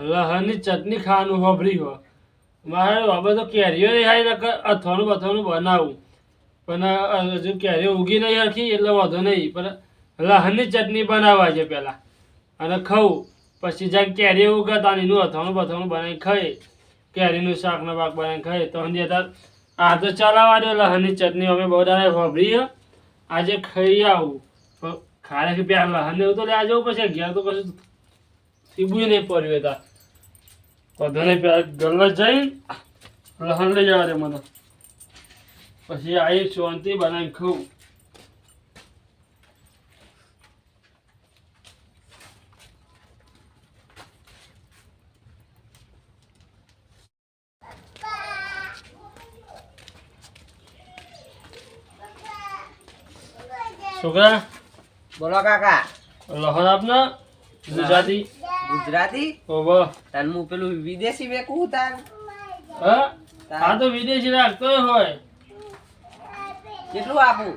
લહણની ચટણી ખાવાનું હોભરી હો. મારે હવે તો કેરીઓ નહીં ખાઈ અથવાનું બથવાનું બનાવું. પણ હજુ કેરીઓ ઉગી નહીં હરખી, એટલે વાંધો નહીં. પણ લહણની ચટણી બનાવવા છે પહેલાં અને ખાવું પછી જ્યાં કેરીઓ ઉગાતા ને એનું અથાણું બથાણું બનાવી ખાઈ. કેરીનું શાકનો પાક બનાવી ખાઈ. તો અત્યારે આ તો ચલાવવા દો લહણની ચટણી. અમે બહુ દાડે હોભરી આજે ખાઈ આવું. ખારે કે પેલા લહણ એવું તો લેવા જવું પછી ઘેર તો કશું સીબું નહીં પડ્યું હતા પેલા ગલ્લા જઈ લહણ લઈ જવા દે મને. પછી આવી શાંતિ બનાવી ખાઉં. છોકરા બોલો કાકા. લહણ આપના ગુજરાતી. ગુજરાતી? ઓહો. તાન હું પેલું વિદેશી વેકું તાન હા? આ તો વિદેશી રાખતો હોય. કેટલું આપું?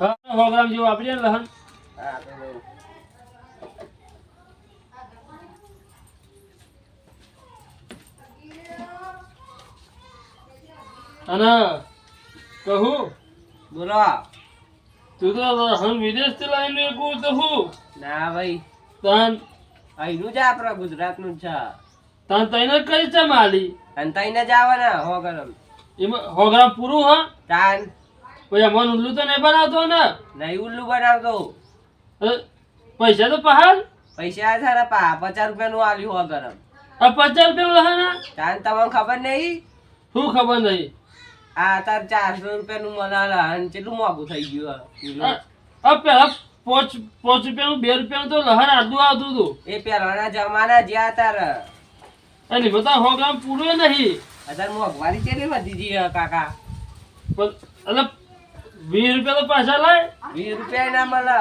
હા પ્રોગ્રામ ગ્રામ જેવું આપીએ ને લહન હા અને કહું બોલો. તું તો વિદેશથી લાવીને કહું તો હું? ના ભાઈ. તાન અહીંનું જ આપણા ગુજરાતનું નું છે. તાન તઈને કરી છે માલી. અને તઈને જ આવે ને હો ગરમ. એમાં હો ગરમ પૂરું હા? તાન. કોઈ અમન ઉલ્લુ તો નહીં બનાવતો ને? નહીં ઉલ્લુ બનાવતો. પૈસા તો પહાડ? પૈસા છે ને પા પચાસ રૂપિયા નું આલ્યું હો ગરમ. પચાસ રૂપિયા લહણ તાન તમને ખબર નહીં? શું ખબર નહીં? આ તાર ચારસો રૂપિયાનું મનાલા અને કેટલું મોંઘું થઈ ગયું હે. પેલા પાંચ પાંચ રૂપિયાનું બે રૂપિયાનું તો લહર આદું આવતું હતું. એ પહેલાના જમાના જ્યાં તાર અને બધા હો ગ્રામ પૂરું નહીં અત્યારે મોંઘવારી કે વધી દીધી હે કાકા? પણ એટલે વીસ રૂપિયા તો પાછા લાય. વીસ રૂપિયા ના મળે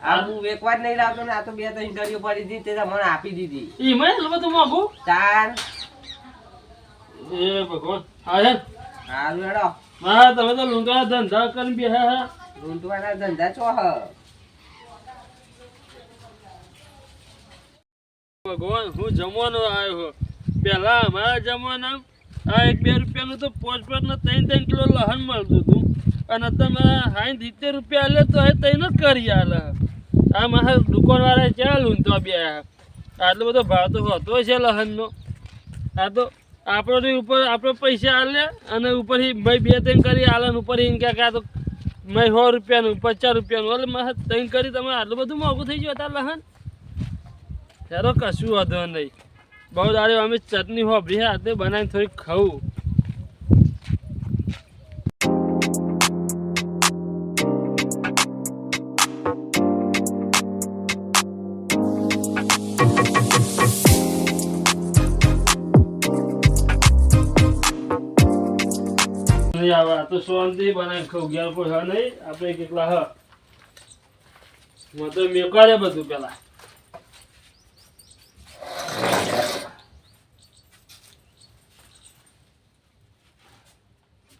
આ હું. વેકવા જ નહીં લાવતો ને આ તો બે ત્રણ ગળીઓ પડી હતી તે મને આપી દીધી. એમાં એટલું બધું મોંઘું તાર. એ ભગવાન હા હાલ હેડો. હા તમે તો લુંગા ધંધા કરીને બેહા હા. લૂંટવાના ધંધા છો હ. ભગવાન, હું જમવાનો આવ્યો પેલા અમારા જમાના આ એક બે રૂપિયાનું તો પોચ પોચ ને ત્રણ ત્રણ કિલો લહન મળતું હતું. અને તમે હાઈ સિત્તેર રૂપિયા આલે તો એ ત્રણ જ કરી આલે. આ મારા દુકાનવાળા ક્યાં ઊંધો બે આટલો બધો ભાવ તો હોતો છે લહનનો આ તો આપણો ઉપર, આપણે પૈસા આલે અને ઉપરથી ભાઈ બે ત્રણ કરી આલે ઉપર એમ કે આ તો મેં સો રૂપિયાનું, પચાસ રૂપિયાનું, એટલે મેં તંગ કરી તમે આટલું બધું મોંઘું થઈ ગયું અત્યારે લહણ ચાલો કશું વાંધો નહીં. બહુ દાડે અમે ચટણી હોભરી હાથે બનાવીને થોડીક ખાવું મેકાડે બધું પેલા.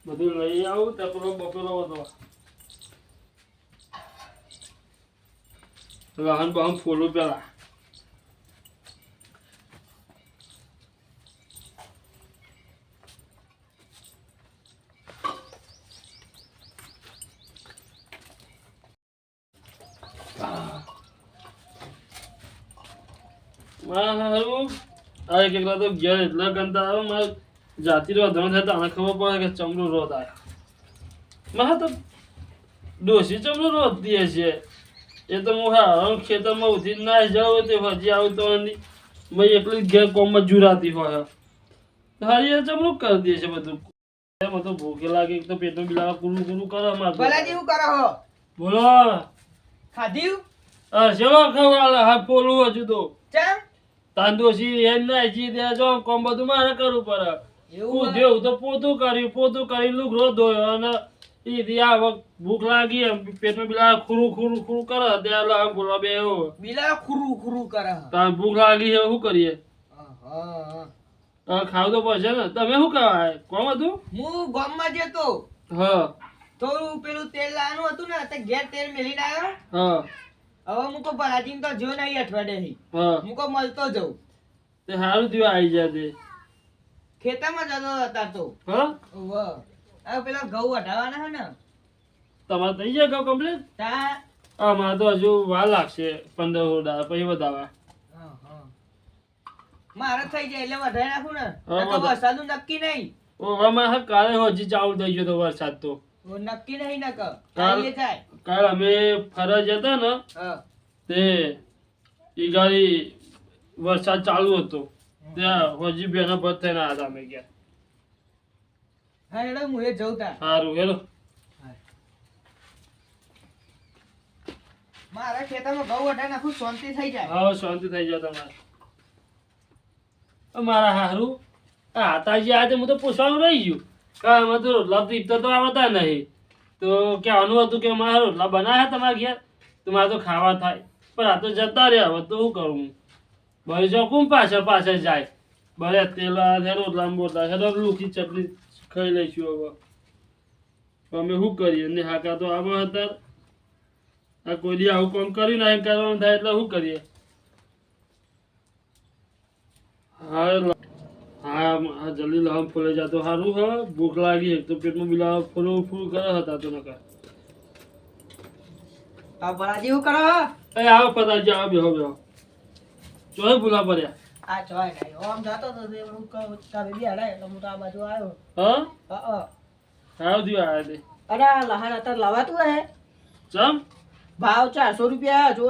બધું લઈ આવું. તપલો બપેલો બધો લહન બહન ફોલું પેલા મારું આ એક એકલા તો ઘેર એટલા ગંદા આવે મારે જાતિ રો ધણ તો આને ખબર પડે કે ચમડું રોત આવે મારે તો ડોસી ચમડું રોત દે છે. એ તો હું હા ખેતરમાં ઉઠી ના જાઉં તે હજી આવું તો મેં એકલી ઘેર કોમમાં જુરાતી હોય. હારી એ ચમડું કરી દે છે બધું. એમાં તો ભૂખે લાગે એક તો પેટનું બિલાવા કુરું કુરું કરે મારે. ભલાજી હું કરો હો? બોલો. ખાધ્યું? હા ચલો ખવડાવે? હા પોલું હજુ તો. ચમ? તાંદોશી એમ ના જી દે જો કોમ બધું મારે કરવું પડે. એવું હું તો પોતું કર્યું પોતું કરી લુગરો ધોયો અને ઈ આ વખત ભૂખ લાગી એમ પેટમાં બિલા ખુરું ખુરું ખુરું કરે ત્યાં લાગ બોલવા બે એવું બિલા ખુરું ખુરું કરે. તાર ભૂખ લાગી છે શું કરીએ? હા, ખાવ તો પડશે ને. તમે શું કહેવાય? કોમ હતું? હું ગામમાં જતો. હા. તો પેલું તેલ લાવવાનું હતું ને તે ઘેર તેલ મેલીને લાવ્યો હા. હવે હું કો પરાજીન તો જો નહીં અઠવાડે હી. હું કો મળતો જઉં. તે સારું થયું આવી જાય તે ખેતરમાં જતો હતા તો. હા? હવે પેલા ઘઉં વઢાવાના હે ને. તમારે થઈ જાય ઘઉં કમ્પ્લીટ તા. અમારે તો હજુ વાર લાગશે પંદર સો દાડા પછી વધારવા. મારે થઈ જાય એટલે વધારે નાખું ને. વરસાદ. નક્કી નહીં. કાલે હજી ચાલુ થઈ ગયો તો વરસાદ તો. નક્કી નહીં નકર કાલ- અમે ફરજ હતા ને તે ઈ ગાડી વરસાદ ચાલુ હતો. ત્યાં હોજી બેનો પર થઈને આવ્યા અમે ગયા. હા એટલે હું એ જઉં તાર. સારું હેલો. મારા ખેતરમાં ઘઉં વઢાઈ નાખું શાંતિ થઈ જાય. હા શાંતિ થઈ જાય તમારે. મારા હારું. આ હાતાજી આજે હું તો પૂછવાનું રહી ગયું. એમાં તો રોટલા તો આવડતા નહીં. તો કહેવાનું હતું કે મારા રોટલા બનાવ્યા તમારા ઘેર, તો મારે તો ખાવા થાય. પણ આ તો જતા રહ્યા, હવે તો શું કરું? ભલે જો કુમ પાછળ પાછળ જાય? ભલે તેલ છે રોટલા બોટલા છે, તો લુખી ચટણી ખાઈ લઈશું હવે. અમે શું કરીએ? ને હાકા તો આવો હતા. આ કોઈ દી આવું કોમ કર્યું ના કરવાનું થાય એટલે શું કરીએ? હા હા હા જલ્દી લાવ ફૂલે જાતો. સારું હા ભૂખ લાગી એક તો પેટમાં બિલા ફોલો ફૂલ કરે હતા તો નકા. આ ભલાજી શું કરો એ આવો પતાજી આવો બેહો બેહો. ચોય ભૂલા પડ્યા. આ જોય નહીં આમ જાતો તો તે હું કહું તારે બી હડાય એટલે હું તો આ બાજુ આવ્યો. હા? હા આયા તે અરે આ લહાણ અત્યારે લાવાતું હે ચમ? ભાવ ચારસો રૂપિયા જો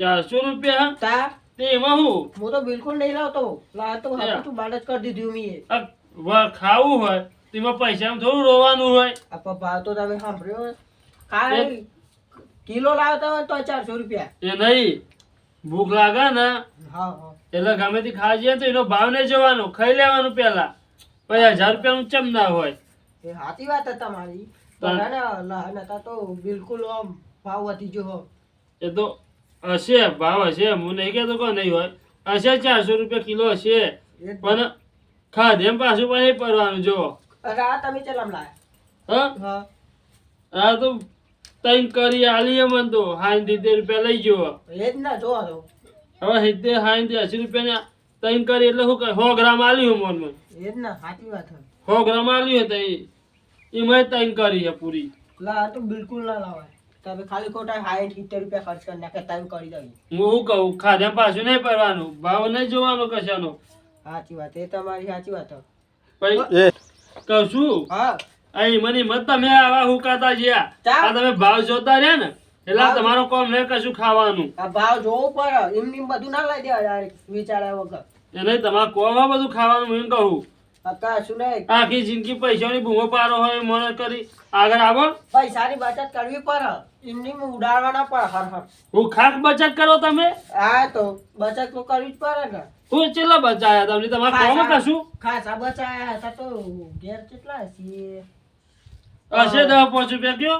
ચારસો રૂપિયા? તા તે એમાં હું? હું તો બિલકુલ નહીં લાવતો. લાવ તો જ કરી દીધું મેં ખાવું હોય તેમાં પૈસામાં થોડું રોવાનું હોય. આ પણ તો તમે સાંભળ્યો ખાલી કિલો લાવતા હોય તો ચારસો રૂપિયા. એ નહીં ભૂખ લાગે ને હા હા. એટલે ગમે તે ખાવા જઈએ તો એનો ભાવ નહીં જોવાનો. ખાઈ લેવાનું પેલા પછી હજાર રૂપિયાનું ચમ ના હોય. એ સાચી વાત તમારી. તો બિલકુલ ભાવ વધી હો. એ તો હશે ભાવ હશે હું નહીં કહેતો કે નહીં હોય. હશે ચારસો રૂપિયા કિલો હશે પણ ખાધે એમ પાછું પણ નહીં પડવાનું જો અરે તમે ચલામ લાયા. હા? તો તૈન કરી આલીએ મન તો હાઈન સિત્તેર રૂપિયા લઈ ગયો. એ જ ના જો તો હવે થી અસી રૂપિયા તૈન કરી એટલે શું કહે સો ગ્રામ આલ્યું મન મન એ જ ના સાચી વાત સો ગ્રામ આલ્યું હતા એ એમાં તૈન કરી છે પૂરી. લા તો બિલકુલ ના લાવાય. તમે ખાલી ખોટા હાઈટ સિત્તેર રૂપિયા ખર્ચ કરી નાખે તમે કરી દઈએ. હું શું કહું? ખાધા પાછું નહીં પડવાનું. ભાવ નહીં જોવાનો કશાનો. સાચી વાત એ તમારી સાચી વાત. કહું છું? હા. અહીં મને મત તમે આવા હુકાતા જ્યા? આ તમે ભાવ જોતા રહ્યા ને એટલે તમારો કોમ નહીં કશું ખાવાનું. આ ભાવ જોવો પડે. એમની બધું ના લઈ દેવા વિચાર્યા વગર. એ નહીં તમારે કોમાં બધું ખાવાનું હું કહું. આખી જિંદગી પૈસાની બૂમો પારો હોય મને કરી. આગળ આવો. પૈસાની બચત કરવી પડે એમની ઉડાડવા ના પડે હર હર. હું ખાસ બચત કરો તમે? હા તો બચત તો કરવી જ પડે ને. હું કેટલા બચાયા તમને તમારે કોમ કશું? ખાસા બચાયા હતા તો ઘેર કેટલા છીએ હશે દસ પાંચ રૂપિયા કયો?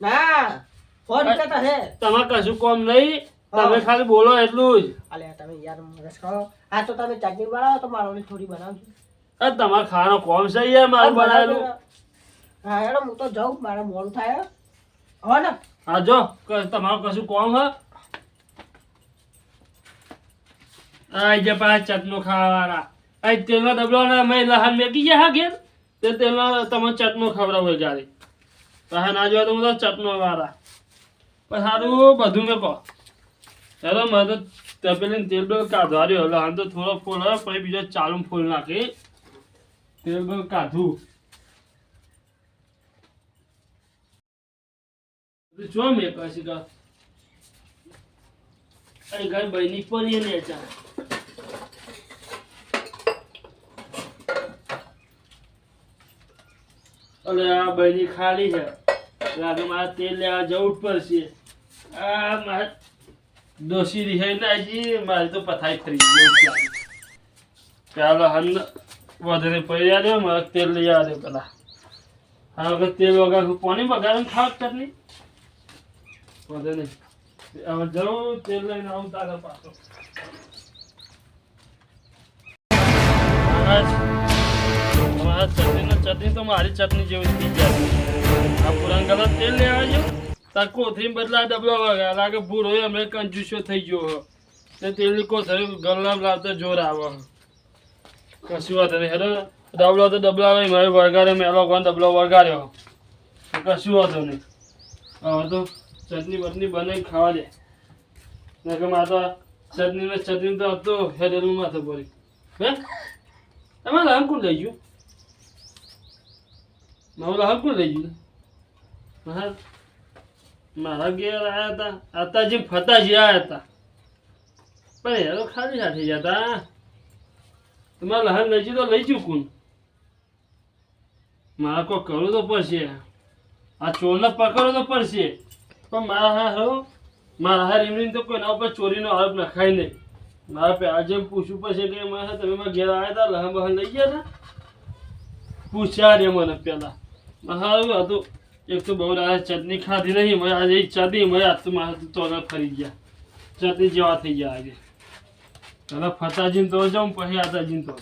ના ફોન કરતા હે. તમારે કશું કોમ નહીં. તમે ખાલી બોલો એટલું જ. અલ્યા તમે યાર મગજ ખાઓ આ તો તમે ચટણી બનાવો તો મારો થોડી બનાવજો. તમારે ખાવાનો કોમ છે યાર મારું બનાવેલું? હા યાર હું તો જાઉં મારે મોડું થાય હો. ને. હા જો તમારું કશું કોમ હ. આઈ જે પાંચ ચટનો ખાવાના આઈ તેલનો ડબલો ને અમે લહાન મેકી ગયા હા ઘેર? તે તેલનો તમે ચટનો ખવડાવો જારી. હા ના જોવા તો હું તો ચટનો વાળા. પણ સારું બધું મેં કહો. ચાલો મને તો તપેલી તેલ બેલ કાઢવા રહ્યો લહાન તો થોડો ફૂલ હોય પછી બીજો ચાલુ ફૂલ નાખી. તેલ બેલ કાઢું જો મેં કશી કા અહીં ઘર બહેની પરી ને ચા અલે આ બહેની ખાલી છે. લાગે મારે તેલ લેવા જવું જ પડશે. આ મારે દોશી રિહાઈ ના જી મારી તો પથાઈ ખરી ગઈ. ચાલો હન વધારે પડી દે મારે તેલ લઈ આવ્યો પેલા. હા વખત તેલ વગર હું વગાડે ખાવ ચટણી વધે નહીં. હવે જરૂર તેલ લઈને આવું તારે પાછો. ચટણી ચટણી તો મારી ચટણી જેવી થઈ જાય. આ પુરાણ ગલત તેલ લેવા જો તાર કોથળી બદલા ડબલો વગા લાગે ભૂરો કંજુસો થઈ ગયો ને તેલની કોથળી ગલ્લામ લાવતા જોર આવે. કશું વાત નહીં. હેડો ડબલો તો ડબલા હોય મારે વળગાડ્યો મેલો કોણ ડબલો વળગાડ્યો કશું વાંધો નહીં. હવે તો ચટણી બટની બનાવી ખાવા દે. કે મારે તો ચટણી ને ચટણી તો હતો હેડેલું માથે પડી હે? એમાં લહન કોણ લઈ ગયું? મારું લહન કોણ લઈ ગયું? હા. મારા ઘેર આવ્યા હતા. આતાજી ફતાજી આવ્યા હતા. પણ એ તો ખાલી સાથે જતા તમારે લહન લઈ તો લઈ ચૂકું મારે કોઈ કરવું તો પડશે. આ ચોરને પકડવો તો પડશે. પણ મારા હા ચોરીનો આરોપ લખાય નહીં. મારા પે આજે પૂછવું પડશે કે તમે ઘેર આવ્યા હતા લહન બહન લઈ ગયા હતા પૂછ્યા રે મને પેલા. મારું હતું, એક તો બહુ રાત ચટણી ખાધી નહીં મને આજે હતી મને આજ તો મારે તો ફરી ગયા. ચટણી જેવા થઈ ગયા આજે. પેલા ફતાજીને તો જાઉં પછી આતાજીને તો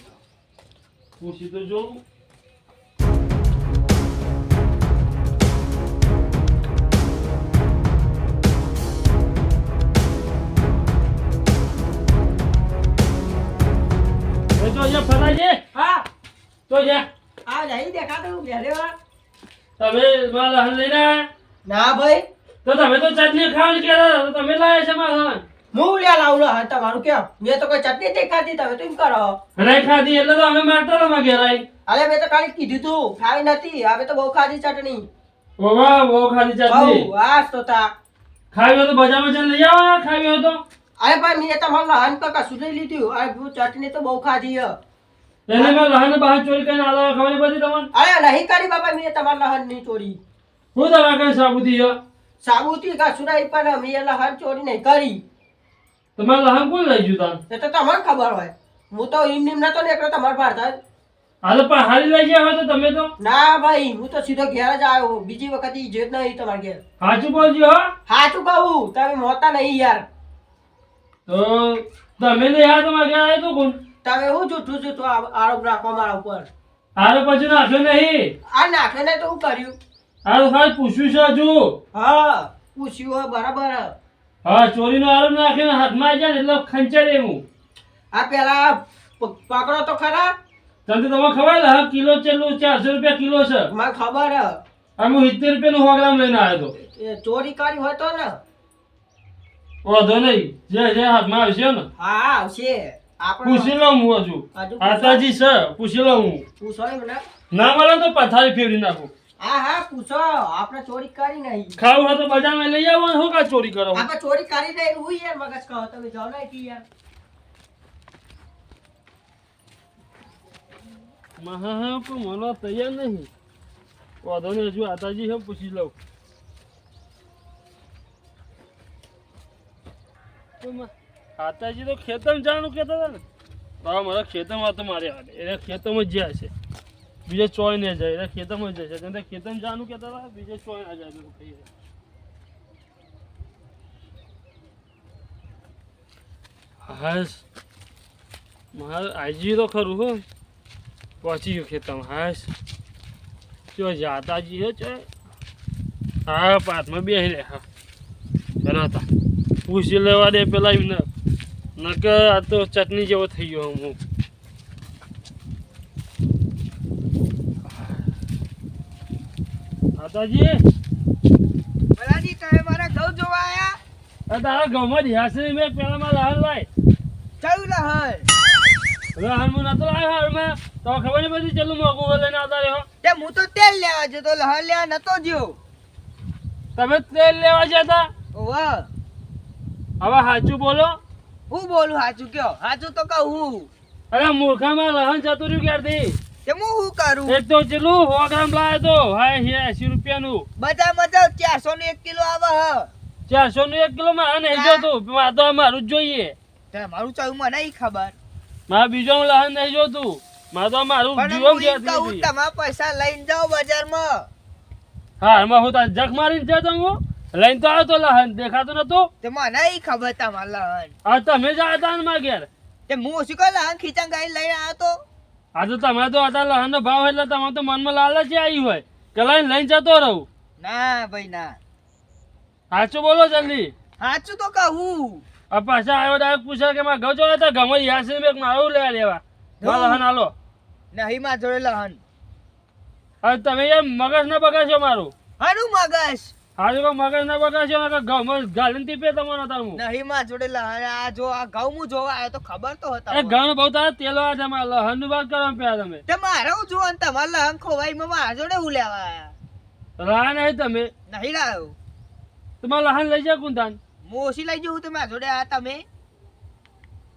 હું તો જોઉં ફતાજી તમે ના ભાઈ. તો તમે તો ચટણી ખાવ કે તમે લાયા છે મારા હું લ્યા હા તમારું કેમ મેં તો કોઈ ચટણી નહીં ખાધી તમે તો એમ કરો. રાઈ ખાધી એટલે તો અમે મારતા ઘેર આવી અરે મેં તો ખાલી કીધું તું ખાઈ નથી. હવે તો બહુ ખાધી ચટણી. વાહ બહુ ખાધી ચટણી. બહુ તો તા. ખાવ્યો તો બજારમાં જઈને લઈ આવો ખાવ્યો તો. અરે ભાઈ મેં તમારું લહન તો કશું નહીં લીધું. અરે હું ચટણી તો બહુ ખાધી હે. એને મેં લહન બહાર ચોરી કરીને આલા ખબર બધી પડી તમને? અરે નહીં કરી બાપા મેં તમારું લહન નહીં ચોરી. હું દવા કઈ સાબુતી સાબુતી કશું નહીં પણ મેં લહન ચોરી નહીં કરી. તમારે લહામ કોણ લઈ ગયું તાન એ તો તમને ખબર હોય. હું તો ઈમ નીમ નતો નીકળ્યો તમારા ભારત હાલ પહાડી લઈ ગયા તો તમે તો? ના ભાઈ હું તો સીધો ઘેર જ આવ્યો બીજી વખત ઈ જેત નહીં તમાર ઘેર. હાચું બોલજો હો. સાચું કહું તમે મોતા નહીં યાર. તો તમે ને યાર તમાર ઘેર આવ્યો તો કોણ? તમે હું જૂઠું જૂઠું આરોપ રાખો મારા ઉપર. આરોપ પછી નાખ્યો નહીં? આ નાખે ને તો હું કર્યું? હાલ ખાલી પૂછ્યું છે હજુ. હા પૂછ્યું બરાબર. હા ચોરીનો આરોપ નાખીને હાથમાં આવી જાય ને એટલે ખંચારે હું. આ પેલા પકડો તો ખરા? તને તો તમે ખબર હા કિલો ચેલું ચારસો રૂપિયા કિલો છે. મને ખબર હે. આમ હું સિત્તેર રૂપિયાનું સો ગ્રામ લઈને આવ્યો એ ચોરી કરી હોય તો ને. વાંધો નહીં. જે જે હાથમાં આવશે ને. હા આવશે. પૂછી લઉં હું હજુ. આતાજી છે પૂછી લઉં હું. પૂછો ના મળે તો પથારી ફેરવી નાખું. હા હા પૂછો. આપણે ચોરી કરી નહીં. ખાવું હોય તો બજારમાં લઈ આવો હું કા ચોરી કરો? આપણે ચોરી કરી નહીં હું યાર મગજ કહો તમે જાઓ ને અહીંથી યાર. મહા પણ મને તૈયાર નહીં. વાંધો નહીં હજુ આતાજી હે પૂછી લઉં. આતાજી તો ખેતર જાણું કહેતા હતા ને. હા મારા ખેતરમાં તો મારે એને ખેતરમાં જ જાય છે. બીજે ચોય ને જાય, એટલે ખેતરમાં જ જાય છે. કેમ કે ખેતરમાં જવાનું કહેતા હતા, બીજે ચોય ના જાય એવું કહીએ હાસ મારે આજી તો ખરું હો. પહોંચી ગયું ખેતરમાં, હાશ. ચો જાતાજી હે ચો હા પાથમાં બેસી રે હા. પેલા પૂછી લેવા દે પેલા નકર આ તો ચટણી જેવો થઈ ગયો હું માતાજી. બલાજી તમે મારા ઘઉં જોવા આયા? તારા ગામમાં રિહાસરી મેં પેલામાં લહન લાય. ચાલુ લહર લહન મુ નતો લાવ્યો હાલમાં. તો ખબર નહીં બધી ચેટલું મોંઘું લઈને આવતા રહ્યો? તે હું તો તેલ લેવા જતો લહર લેવા નતો જ્યો તમે તેલ લેવા જતા વાહ હવે સાચું બોલો. હું બોલું હાચું કયો? સાચું તો કહું. અરે મૂર્ખામાં લહન જતું રહ્યું ક્યારથી? તે હું શું કરું? એક તો ચેટલું સો ગ્રામ લાવ્યો તો. હા એસી રૂપિયાનું. બધા બધા ચારસો નું એક કિલો આવે હ. ચારસો નું. એક કિલો તો મારું જ જોઈએ. મારું ચાલુ મને નહીં ખબર. મારે બીજો લહન નહીં જોતું. મારે તો મારું જીવન ઈ કહું તમારા પૈસા લઈને જાઓ બજારમાં. હા એમાં હું તાર જખ મારીને જતો હું લઈને તો આવ્યો તો લહન દેખાતો નતો. તે મને નહીં ખબર તમારા લહન. હા તમે જ હતા ને મારા ઘેર. તે હું શું કોઈ લહન ખીચાં ગાઈ લઈને આવ્યો તો? આ તો તમે તો હતા લહનનો ભાવ એટલે તમારે તો મનમાં લાલચ આવી હોય. કે લઈને લઈને જતો રહું. ના ભાઈ ના. સાચું બોલો જલ્દી. સાચું તો કહું. આ પાછા આવ્યો ડાયરેક્ટ પૂછે કે મારા જોવા હતા? ગમે યાસી બેગ મારું લેવા. લેવા મારા લહન આલો. નહીં મા જોડે લહન હવે તમે એમ મગજ ના બગાડશો મારું. હારું મગજ. હાજુ કોઈ મગજ ના છે ને ઘઉં ગાલીને પે તમારો તાર. નહીં માં જોડે આ જો આ ઘઉં મુ જોવા આવ્યો તો ખબર તો એ હતા ઘઉં બહુ તારા તેલો આ લહનનું વાત કરવા પ્યા તમે. તે મારે હું જોવા અને તમાર લહન ખોવાઈ માં મારા જોડે હું લેવા આયા? રાહ નહીં તમે. નહીં તમારે લહન લઈ કુંતાન. હું ઓછી લઈ જવું તમે જોડે આ તમે?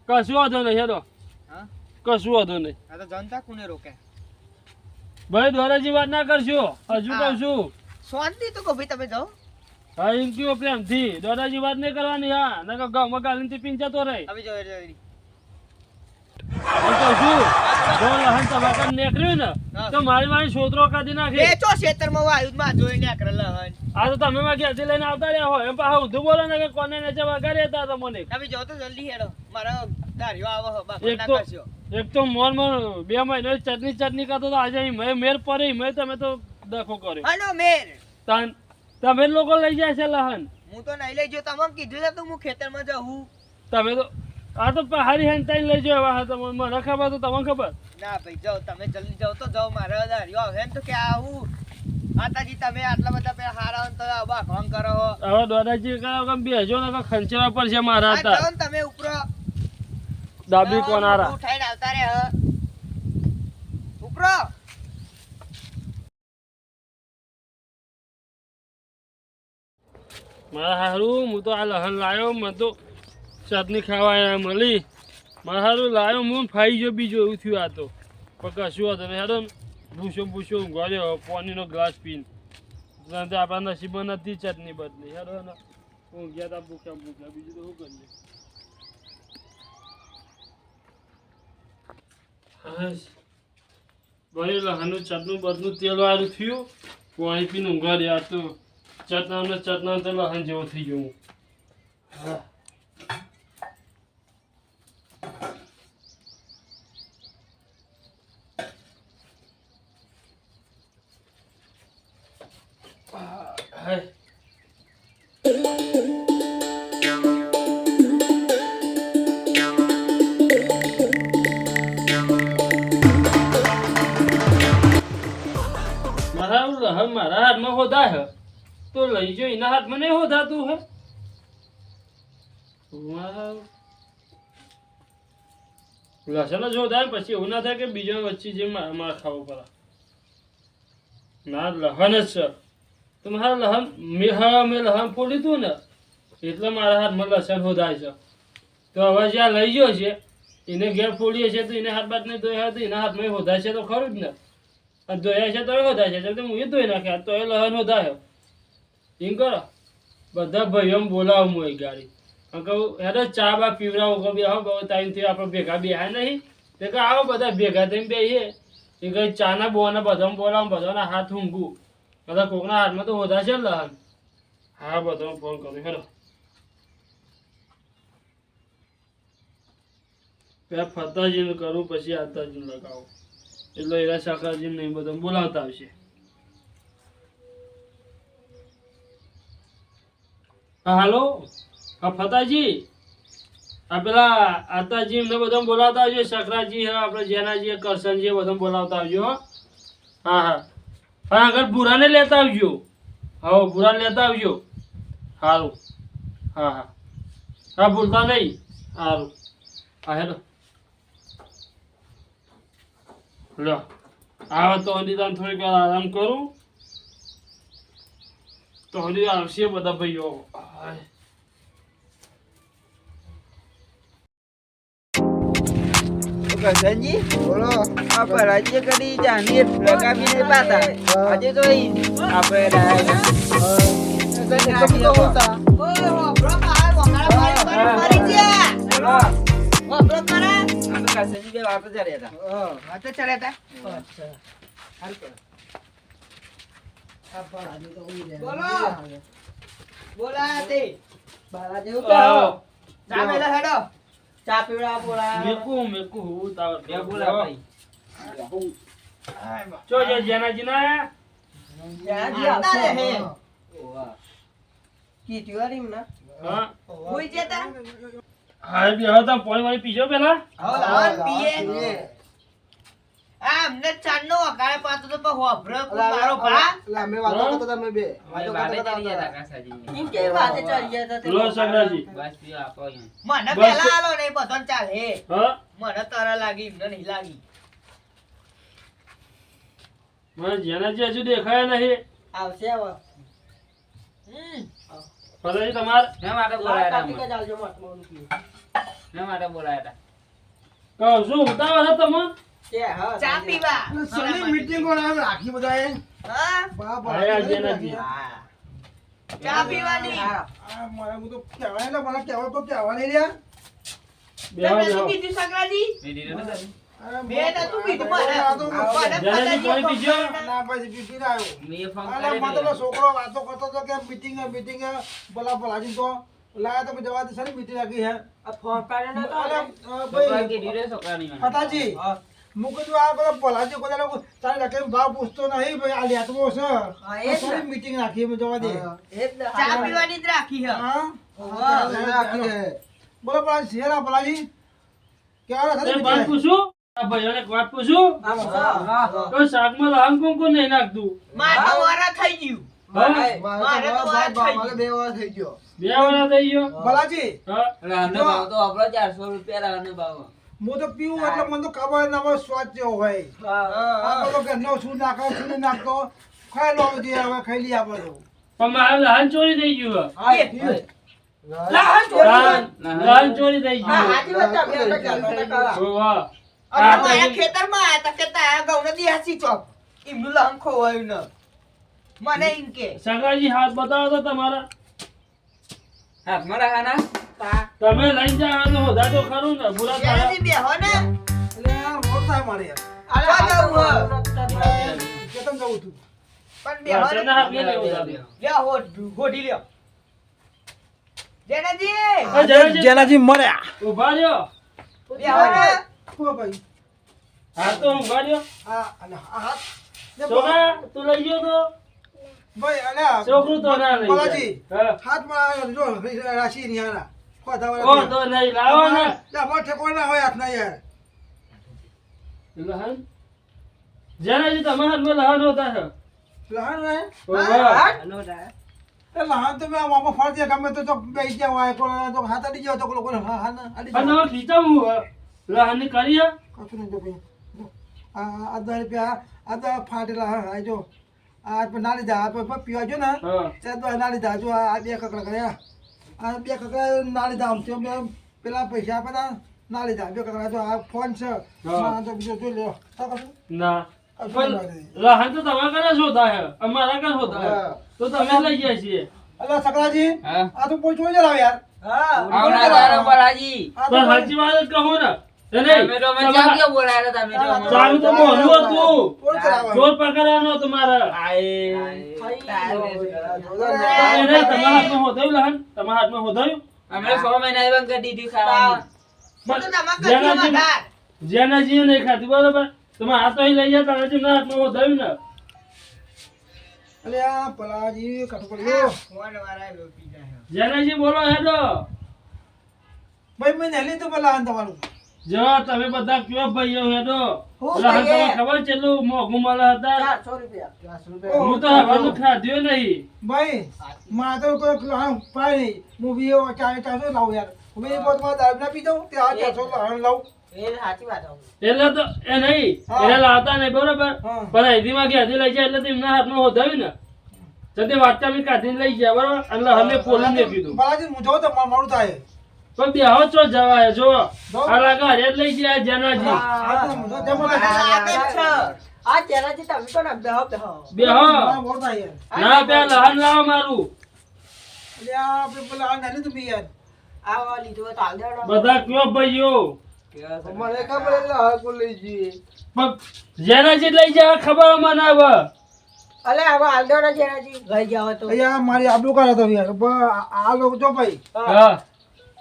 કશું વાંધો નહીં હેડો. હા? કશું વાંધો નહીં. આ તો જનતા કોને રોકે ભાઈ દ્વારાજી વાત ના કરશો. હજુ કહું છું. શાંતિ તો કહો ભાઈ તમે જાઓ. હા એમ કયો પ્રેમથી? દાદાજી વાત નહીં કરવાની હા. નકર ગામમાં ગાલીને ટીપીને જતો રહે. તમે જો જલ્દી. હું કહું છું જો લહન તમાકર નીકળ્યું ને તો મારી મારી છોતરો કાઢી નાખે. વેચો ખેતરમાં વાયુ માં જોઈને આકરે લહન આ તો તમે માં ઘેરથી લઈને આવતા રહ્યા હોય. એમ પા હું બોલો ને કે કોને નીચે વગાડી હતા તમને તમે જો તો જલ્દી હેડો. મારો ધાર્યો આવો હો, બાપા એક ના તો કરશો. એક તો મોર મોર બે મહિનો ચટની ચટની કરતો તો આજે મેર પરે મેં તમે તો દખો કર્યો. હલો મેર. તન તમે લોકો લઈ જાય છે લહન. હું તો નહીં લઈ જો તમે કીધું છે તો હું ખેતરમાં જઉં તમે તો આ તો પહાડી હેન તઈ લઈ જો આ તો મને ખબર તો તમને ખબર. ના ભાઈ જાઓ તમે જલ્દી જાઓ તો જાઓ મારે ધાર્યો ને તો કે આવું. માતાજી તમે આટલા બધા પે હારા તો આવા ભંગ કરો. હવે દાદાજી કહો કે બેજો ને ખંચેરા પર છે મારા હતા તમે ઉપરો. દાબી કોનારા. ઉઠાઈને આવતા રે હ. ઉપરો. મારા હારું હું તો આ લહન લાવ્યો મને તો ચટણી ખાવા મળી. મારા હારું લાવ્યો હું ફાઈ ગયો બીજો, એવું થયું આ તો. પણ કશું હતું હેડો ભૂસો ભૂસો ઊંઘાડ્યો પાણીનો ગ્લાસ પીને. તો આપણા નસીબમાં નથી ચટણી બદલી હેડો ને, ઊંઘ્યા હતા ભૂખ્યા ભૂખ્યા. બીજું તો શું કરીએ. ભાઈ લહાનું ચટનું બદલું તેલ વાળું થયું, પાણી પીને ઊંઘાડ્યા રહ્યા તો. ચટના ને ચટના તો લહન જેવો થઈ ગયો હું હા. જો એના હાથમાં નહીં હોધાતું હે? વાવ. લસણ જ થાય પછી એવું ના થાય કે બીજો વચ્ચે જે માર ખાવો પડે. ના લહન જ છે. તો મારા લહન, મેં, હા, મેં લહન ફોડી હતું ને, એટલે મારા હાથમાં લસણ હોદાય છે. તો હવે જ્યાં લઈ ગયો છે, એને ઘેર ફોડીએ છે તો એને હાથ બાદ નહીં ધોયા તો એના હાથમાં હોદાય છે તો ખરું જ ને. અને ધોયા છે તો હોદાય છે તો હું એ ધોઈ નાખ્યા તો એ લહન હોદાયો એમ કરો. બધા ભાઈઓ બોલાવો હું એ ગાડી. કહું હેડો, ચા બા પીવડાવું. કહું, બે આવો બહુ ટાઈમથી આપણે ભેગા બેહાય નહીં. તે કે આવો બધા ભેગા થઈને બેહીએ. એ કઈ ચાના બોના બધા બોલાવો, બધાના હાથ ઊંઘું. બધા કોકના હાથમાં તો હોદા છે લહન હા બધા ફોન કરું. હેડો. પેલા ફતાજીને કરું, પછી આતાજીને લગાવું. એટલે એરા શાકાજીને નહીં બધા બોલાવતા આવશે. હા, હાલો. હા, ફતાજી. આ પેલા આતાજી એમને બધા બોલાવતા આવજો. શકરાજી આપણે જેનાજી કરશનજી બધા બોલાવતા આવજો, હો. હા હા. આગળ બુરાને લેતા આવજો. હા ભૂરાને લેતા આવજો. સારું હા હા. હા, ભૂલતા નહીં. સારું હા, હેલો. લો. આવે તો હજી થોડીક આરામ કરું. તો હજી આવશે બધા ભાઈઓ. ગગનજી બોલો આપણે રાજ્ય કરી જાની લગાવીને પાતા આજે તો આપણે ડાયા ઓય હોબળો પાડ વગાડા પાડ પાડ મરી ગયા હોબળો પાડ કાસજી બે વાતો ચાલ્યા હતા હાથે ચડ્યા તા. બોલો બોલા આવો. ચા મેલા હેડો. ચા પીવડા બોલા. મેકું મેકું હું તાવ બે બોલા ભાઈ. ચો જે જેનાજી ના આયા? આવતા રહે ઓવા. કીધું હરી એમને. હા. હોઈ જતા. હા બે હવે તમે પાણી વાળી પીજો પેલા. પીએ. આ અમને ચાંદનો વગાડે પાછો તો પણ હોભળો મારો ભા. એમ કે વાતે ચડી ગયા તા તે. લો સગડાજી મને પેલા આલો નહીં બધોને ચાલે. હા? મને તરા લાગી એમને નહીં લાગી. મને જેનાજી હજુ દેખાયા નહીં. આવશે હવે. હમ. તમારે. મોટમાં ઓલું પીવું. કહું શું ઉતાવળ છે તમે કે હા, ચા. પીવા. હા? તમે શું કીધું મેં કીધું મને. છોકરો વાતો કરતો હતો કે મીટિંગ મીટિંગ બોલા ભલાજી તો. લાયા તમે જવા દે સારી મીટિંગ રાખી હે? આ ફોન ભાઈ કીધું આ બધા બોલાજી કોઈ લોકો તારે લખે ભાવ પૂછતો નહીં ભાઈ આ લેટવો છે. હા, એ જ સારી ને. મીટિંગ રાખી અમે જવા દે. એ જ ને. ચા પીવાની જ રાખી હા. હા. રાખી હે બોલો બોલા શેરા બોલાજી કેવા એ સારી પૂછું? આ ભાઈઓને વાત પૂછું? તો શાકમાં લહાન કોણ કોણ નહીં નાખતું? મારે વારા થઈ ગયું. હા? મારે થઈ ગયું. બે વાર થઈ ગયો. બે વાળા થઈ ગયો? બોલાજી હા તો પીવું એટલે મને તો ખબર ના હોય સ્વાદ જેવો હોય. હા. ઘરનો શું નાખો શું નાખતો? ખાઈ લો જોઈએ હવે ખાઈ લઈએ આપણે તો. પણ મારે લહાન ચોરી થઈ ગયું. લહાન લહાન ચોરી થઈ તો ખેતરમાં આયા તા કે તારા ઘઉંને દિહાસી ચોક. એમનું લહણ ખોવાયું ન. મને એમ કે. સગાજી હાથ બતાવો તો તમારા. તમે તો હોદા તો ખરું ને. પૂરા ને? એટલે મારે અરે, જવું જવું તું. પણ ને. લ્યો. જેનાજી! જેનાજી. મર્યા. ઊભા રહ્યો. બેહો ને. કો ભાઈ. હા તો ઊભા રહ્યો. આ અને હાથ છોકરા તું લઈ ગયો તો? ભાઈ આ છોકરું તો ના લઈ. હાથમાં જો રાશિ ની હારા ખોટા ઓ વાળા તો નહીં લાવો ને? અમાર ઠેકો ના હોય હાથના યાર. લહાન જેનાજી તમારા હાથમાં લહાન હોતા છે. લહાન હોય? ઓ વાહ. એ લહાન તો મેં આમાં ફરજે ગમે તો તો બેસી જાવ આ કોઈ તો હાથ અડી જાવ તો લોકો હા હા ના અડી પણ જાવ તમે ખીચાવું હે. લહાનની કરી હે? કશું નહીં જો ભાઈ. આ આ દસ રૂપિયા આ દસ ફાટેલા હા જો. આ ના લીધા આ પીવા જો ને. ત્યાં ના લીધા જો આ બે કકડા કર્યા. આ બે કકડા ના લીધા આમ તો મેં પેલા પૈસા આપ્યા ના લીધા બે કકડા જો આ ફોન છે. તો બીજો જોઈ લ્યો. ના. તો તમારા જ અમારા તમે લઈ ગયા છીએ. અલા સકરાજી આ તો કોઈ જોઈ જરા યાર. હા. આ તો પણ સાચી વાત કહો ને. જેના જીવ નહીં ખાતી બરોબર? તમે હાથ લઈ હાથમાં હોધાયું ને. અલે આ પલાજી કટપડીઓ ફોન વાળા લોટી જાય. જેના બોલો હેડો. ભાઈ મેં હેલી તો પેલા આન તમારું. જો તમે બધા કયો ભાઈઓ હેડો? તમને ખબર છે લો મોંઘું મળે હતા? 400 રૂપિયા. હું તો હવાનું ખાધ્યો નહીં. ભાઈ માં તો કોઈ લાવ પાય નહીં. હું બી એવો ચાલે ચારસો લાવું યાર. હું બી પોતમાં દારૂ ના પી દઉં તે આ ચારસો લાવવાનું લાવું. એ સાચી વાત એટલે તો એ નહીં. એને લાવતા નહીં બરોબર. પણ કે હજી લઈ જાય એટલે તેમના હાથમાં હોધાયું ને. તો તે વાટકા મેં કાઢીને લઈ ગયા બરોબર? એટલે અમે પોલીને કીધું. બાલાજી હું જોઉં તો મારું થાય. પણ આવો છો જવાય જો આ લાગે હરે લઈ ગયા જનાજી આ તો હું જો જેમ બોલે આ લાગે જ છે. આ જેનાથી તમે તો ને બેહો બેહો બેહો મારું મોડું થાય યાર ના બે લહાન લાવો મારું એટલે આ આપણે પેલા આ નેલી તો યાર આ લીધું તો હાલ બધા કયો ભાઈઓ મને ખબર એટલે હવે કોઈ લઈ જઈએ પણ જેનાજી લઈ જાય ખબર મને હવે અલે હવે હાલ દેવાનો જેનાથી લઈ ગયા હોય તો અહીંયા મારી આબરૂ કાઢો યાર આ- આ લોકો જો ભાઈ હા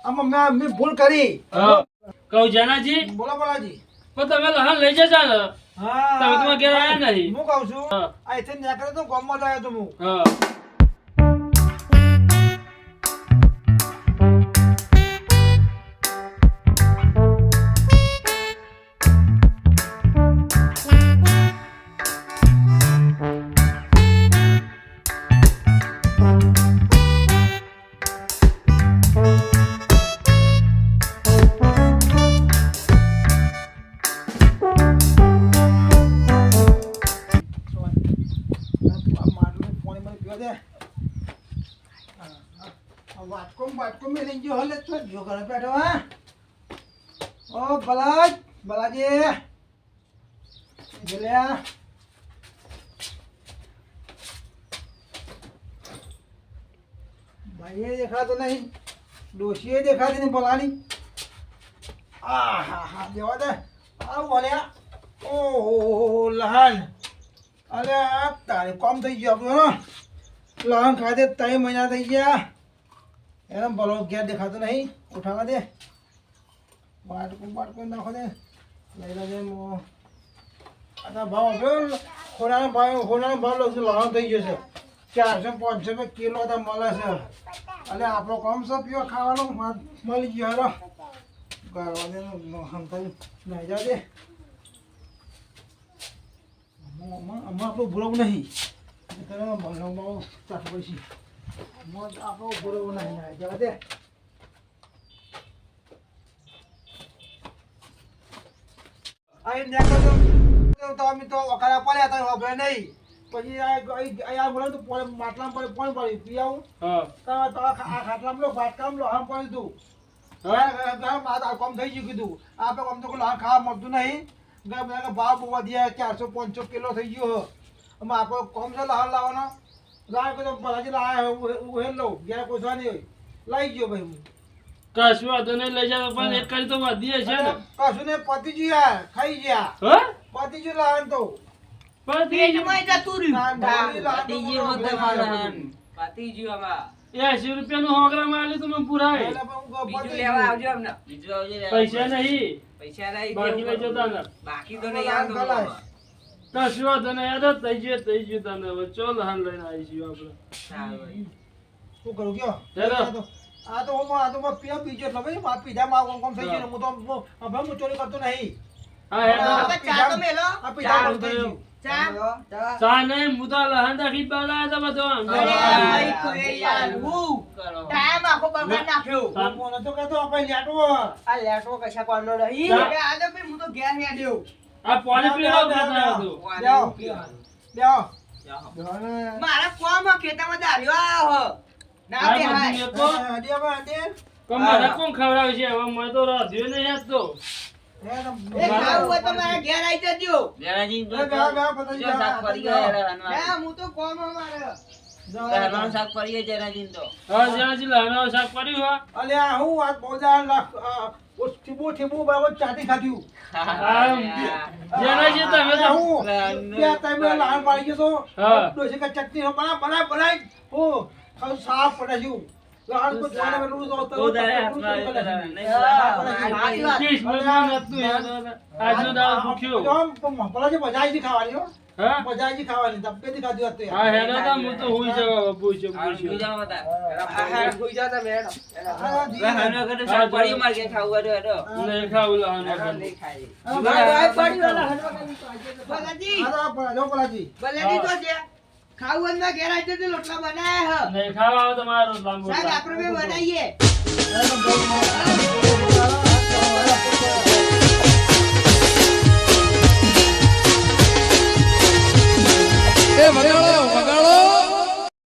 આમાં મેં ભૂલ કરી. હા. કહું જેનાજી? બોલો બોલાજી. પણ તમે લહાન લઈ ને હા તમે તમારા ઘેર આયા નથી. હું કહું છું આ અહીંથી નીકળે તો ગામમાં જ આવ્યો તો હું. હા. મેલી ગયો હલે તો જો ઘરે બેઠો, હા. ઓ, બલાજ, બલાજી. જલ્યા ભાઈએ દેખાતો નહીં. ડોશીએ દેખાતી નહીં બોલાની આ હા હા દેવા દે. આ બોલ્યા ઓહો લહાન અરે તારે કોમ થઈ ગયો આપણું લહાન ખાતે ત્રણ મહિના થઈ ગયા. એને ભલો ઘેર દેખાતો નહીં? ઉઠાવા દે. બાટકું બાટકું નાખો દે. લઈ લે મો. આ ભાવ આપ્યો? ખોરાનો ભાવ ખોરાનો ભાવ લઉં છું લહાન થઈ ગયો છે. ચારસો, પાંચસો રૂપિયા કિલો તો મળે છે. અને આપણો કમ છે પીવા ખાવાનો? મળી ગયો હેરો ગાળવા દે હંતાઈ. નાઈ જા દે આમાં આપણું ભૂલવું નહીં. તમે ભણવા ચાટ તો આપણું નહીં જવા દે. અહીં નેકો તો તો અમે તો વખાડા પડ્યા હતા હવે નહીં. પછી આ બોલે તો માટલામાં પડે પોણ પડી પી આવું. હા. તો આ ખાટલામાં લો બાટકામાં લો આમ પડી તું. હા. કોમ થઈ ગયું કીધું. આપણે કોમ તો ખાવા મળતું નહીં. ભાવ બહુ વધ્યા ચારસો પાંચસો કિલો થઈ ગયો. હો આમાં આપણે કોમ છે લહાર લાવવાનો? લાવ કીધું ભલાજી લાવ હું લઉં ઘેર કોઈ નહીં લઈ ગયો ભાઈ હું. કશું વાંધો નહીં લઈ જાવ પણ એક કરી તો વધીએ છે ને. કશું ને પતી ગયું ખાઈ ગયા. હા? પતી ગયું લાવન તો પણ પેટમાં જતું રહ્યું. લાવન તો પાતી ગયું બધું મારા. પાતી એસી રૂપિયા નું ગ્રામ આલ્યું તમે પુરાય એટલે પણ હું બીજું લેવા આવજો અમને. બીજું આવજો પૈસા નહીં. પૈસા નહીં બાકી લઈ જતા બાકી તો નહીં આવતો આમાં. કશું યાદ થઈ ગયું થઈ ગયું તને હવે ચો લહાન લઈને આવીશું આપણે શું કરું કયો ચાલો. આ તો- હું આ તો એટલે ભાઈ મારા પીધા માં કોમ કોમ થઈ ગયું હું તો હું- હવે હું ચોરી કરતો નહીં હા હેડો હવે ચા તો મેલો. આ પીધા ચાલ થઈ ગયું ચા. ચા નહીં હું તો લહાન બાલા હતા બધો અરે કોઈ યાર, હું. કરો. ટાઈમ આખો બગાડ નાખ્યો. હું નતો કહેતો આપણે લેટવો આ લેટવો કશા કોણનો નહીં. આ તો ભાઈ હું તો ઘેર હેડ્યો. આ પાણી પીવા જાઓ. અને મારા કોમ ખેતરમાં દાર્યો આયો ના આ હાય. એ તો હડી હવે હડી. પણ મને કોણ ખવડાવે છે? હવે મને તો રાધ્યો નહીં યાદ તો. શાક પડી પડી ઠીબુ ઠીબુ બરાબર ચાટી ખાધ્યું જેના જે તમે હું બે ત્રણ લાલ પાડી ગયો તો. ડોસી કા ચટણી હું ખાવ સાફ લાલ તો નહીં, સાચી વાત. આજનો ભૂખ્યો. આવી ખાવાની હો. હા? ખાધી હતી હેડો તા તો હુઈ જવા હોઈ મારે ઘેર ખાવું. નહીં. નહીં હા, જો તો છે. હોય ઘેર રોટલા બનાયા હ. નહીં ખાવા આવે તો લાંબો સાહેબ, આપણે બે બનાવીએ. mandalo.